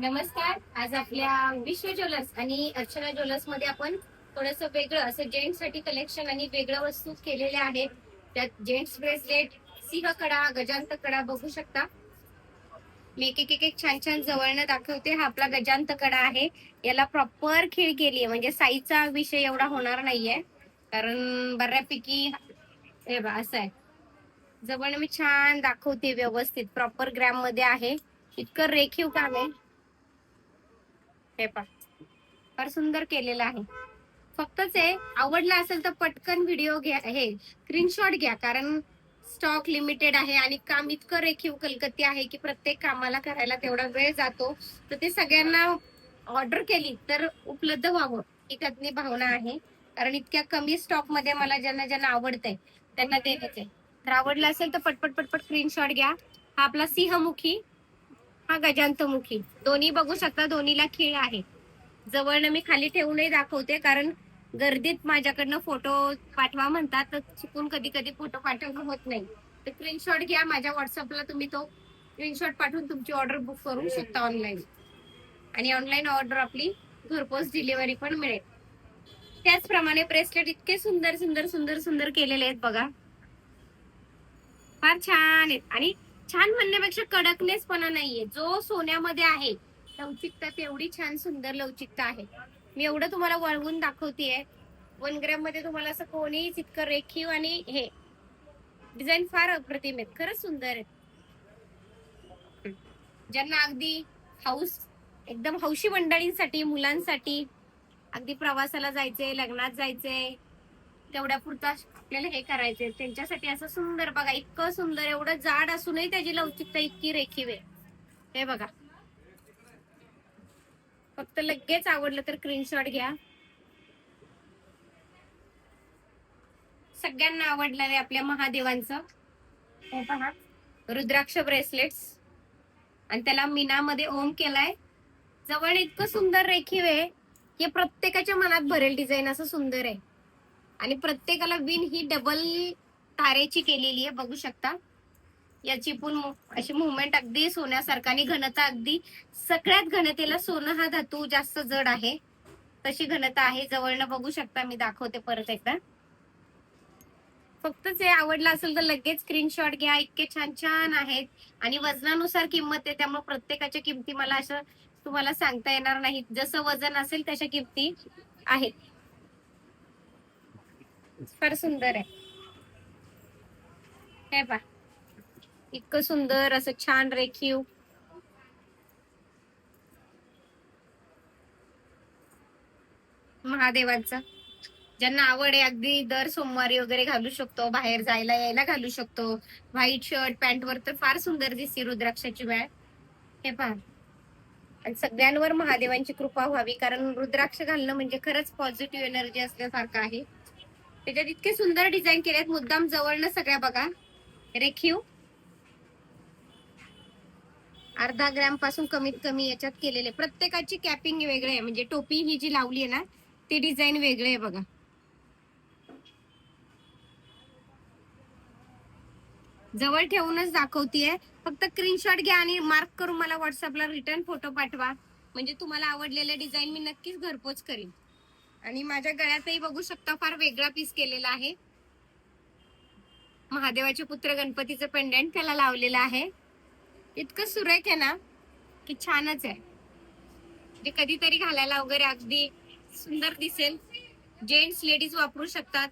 नमस्कार. आज आपल्या विश्व ज्वेलर्स आणि अर्चना ज्वेलर्समध्ये आपण थोडस वेगळं असं जेंट्ससाठी कलेक्शन आणि वेगळं वस्तू केलेल्या आहेत. त्यात जेंट्स ब्रेसलेट सिंह कडा गजांत कडा बघू शकता. मी एक एक एक छान छान जवळनं दाखवते. हा आपला गजांत कडा आहे. याला प्रॉपर खेळ केली आहे म्हणजे साईचा विषय एवढा होणार नाहीये. कारण बऱ्यापैकी हे बा असं आहे. जवळ मी छान दाखवते व्यवस्थित. प्रॉपर ग्रॅममध्ये आहे. इतकं रेखीव काम आहे. हे फार सुंदर केलेलं आहे. फक्तच आहे आवडला असेल तर पटकन व्हिडिओ घ्या हे स्क्रीनशॉट घ्या. कारण स्टॉक लिमिटेड आहे आणि काम इतकं रेखीव कलकत्ती आहे की प्रत्येक कामाला करायला तेवढा वेळ जातो. तर ते सगळ्यांना ऑर्डर केली तर उपलब्ध व्हावं. ही त्यातली भावना आहे. कारण इतक्या कमी स्टॉकमध्ये मला ज्यांना ज्यांना आवडतंय त्यांना देण्याचे तर आवडलं असेल तर पटपट पटपट स्क्रीनशॉट घ्या. हा आपला सिंहमुखी. हा गजांतमुखी. दोन्ही बघू शकता दोन्हीला खीळ आहे. जवळनं मी खाली ठेवूनही दाखवते कारण गर्दीत माझ्याकडनं फोटो पाठवा म्हणतात तर चुकून कधी कधी फोटो पाठवणं होत नाही. तर स्क्रीनशॉट घ्या माझ्या व्हॉट्सअपला तुम्ही तो स्क्रीनशॉट पाठवून तुमची ऑर्डर बुक करू शकता ऑनलाईन आणि ऑनलाईन ऑर्डर आपली घरपोच डिलिव्हरी पण मिळेल. त्याचप्रमाणे ब्रेसलेट इतके सुंदर सुंदर सुंदर सुंदर केलेले आहेत बघा. फार छान आहेत. आणि छान म्हणण्यापेक्षा कडकनेसपणा नाहीये. जो सोन्यामध्ये आहे लवचिकता तेवढी छान सुंदर लवचिकता आहे. मी एवढं तुम्हाला वळवून दाखवतेय. वन ग्रॅममध्ये तुम्हाला असं कोणीच इतकं रेखीव आणि हे डिझाईन फार अप्रतिम आहेत. खरंच सुंदर आहेत. ज्यांना अगदी हाऊस एकदम हौशी मंडळींसाठी मुलांसाठी अगदी प्रवासाला जायचंय लग्नात जायचंय तेवढ्या पुरता आपल्याला हे करायचंय. त्यांच्यासाठी असं सुंदर बघा इतकं सुंदर एवढं जाड असूनही त्याची लवचिकता इतकी रेखीव आहे. हे बघा. फक्त लगेच आवडलं तर स्क्रीनशॉट घ्या. सगळ्यांना आवडलं आहे आपल्या महादेवांचं. हे पहा. रुद्राक्ष ब्रेसलेट्स आणि त्याला मीनामध्ये ओम केलाय. जवळ इतकं सुंदर रेखीव आहे. की प्रत्येकाच्या मनात भरेल डिझाईन असं सुंदर आहे. आणि प्रत्येकाला विण ही डबल तारेची केलेली आहे बघू शकता. याची पण अशी मुवमेंट अगदी सोन्यासारखा आणि घनता अगदी सगळ्यात घनतेला सोनं हा धातू जास्त जड आहे. तशी घनता आहे जवळनं बघू शकता मी दाखवते परत एकदा. फक्तच हे आवडलं असेल तर लगेच स्क्रीनशॉट घ्या इतके छान छान आहेत. आणि वजनानुसार किंमत आहे त्यामुळे प्रत्येकाच्या किमती मला असं तुम्हाला सांगता येणार नाही जसं वजन असेल तशा किमती आहेत. फार सुंदर आहे. हे पा इतकं सुंदर असं छान रेखीव. महादेवांचा. ज्यांना आवड आहे अगदी दर सोमवारी वगैरे घालू शकतो बाहेर जायला यायला घालू शकतो. व्हाईट शर्ट पॅन्ट वर तर फार सुंदर दिसते रुद्राक्षाची वेळ हे पहा. आणि सगळ्यांवर महादेवांची कृपा व्हावी कारण रुद्राक्ष घालणं म्हणजे खरंच पॉझिटिव्ह एनर्जी असल्यासारखं आहे. त्याच्यात इतके सुंदर डिझाईन केले आहेत मुद्दाम जवळनं सगळ्या बघा. रेखीव. अर्धा ग्रॅमपासून कमीत कमी याच्यात केलेले. प्रत्येकाची कॅपिंग वेगळी आहे. म्हणजे टोपी ही जी लावली आहे ना ती डिझाईन वेगळी आहे बघा. जवळ ठेवूनच दाखवतीये. फक्त स्क्रीनशॉट घ्या आणि मार्क करून मला व्हॉट्सअपला रिटर्न फोटो पाठवा. म्हणजे तुम्हाला आवडलेले डिझाईन मी नक्कीच घरपोच करीन. आणि माझ्या गळ्यातही बघू शकता फार वेगळा पीस केलेला आहे. महादेवाचे पुत्र गणपतीचं पेंडेंट त्याला लावलेलं आहे. इतकं सुरेख आहे ना की छानच आहे. जे कधीतरी घालायला वगैरे अगदी सुंदर दिसेल. जेंट्स लेडीज वापरू शकतात.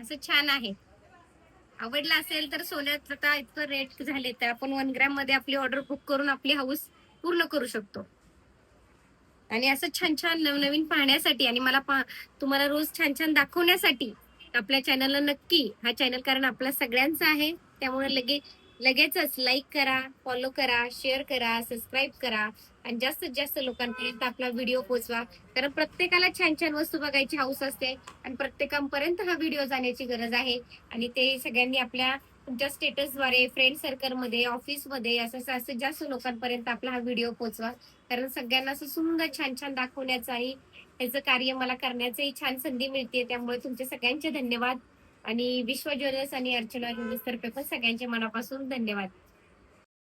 असं छान आहे. आवडलं असेल तर सोन्यात आता इतकं रेट झाले तर आपण वन ग्रॅममध्ये आपली ऑर्डर बुक करून आपली हाऊस पूर्ण करू शकतो. आणि असं छान छान नवनवीन पाहण्यासाठी आणि मला पा- तुम्हाला रोज छान छान दाखवण्यासाठी आपल्या चॅनलला नक्की हा चॅनल कारण आपला सगळ्यांचा आहे. त्यामुळे लगे लगेचच लाईक करा फॉलो करा शेअर करा सबस्क्राईब करा आणि जास्तीत जास्त लोकांपर्यंत आपला व्हिडिओ पोहोचवा. कारण प्रत्येकाला छान छान वस्तू बघायची हाऊस असते आणि प्रत्येकापर्यंत हा व्हिडिओ जाण्याची गरज आहे. आणि ते सगळ्यांनी आपल्या तुमच्या स्टेटसद्वारे फ्रेंड सर्कलमध्ये ऑफिसमध्ये असं जास्तीत जास्त लोकांपर्यंत आपला हा व्हिडिओ पोहोचवा. कारण सगळ्यांना असं सुंदर छान छान दाखवण्याचं त्याचं कार्य मला करण्याचंही छान संधी मिळते त्यामुळे तुमचे सगळ्यांचे धन्यवाद. आणि विश्व ज्वेलर्स आणि अर्चना ज्वेलर्स तर्फे पण सगळ्यांचे मनापासून धन्यवाद.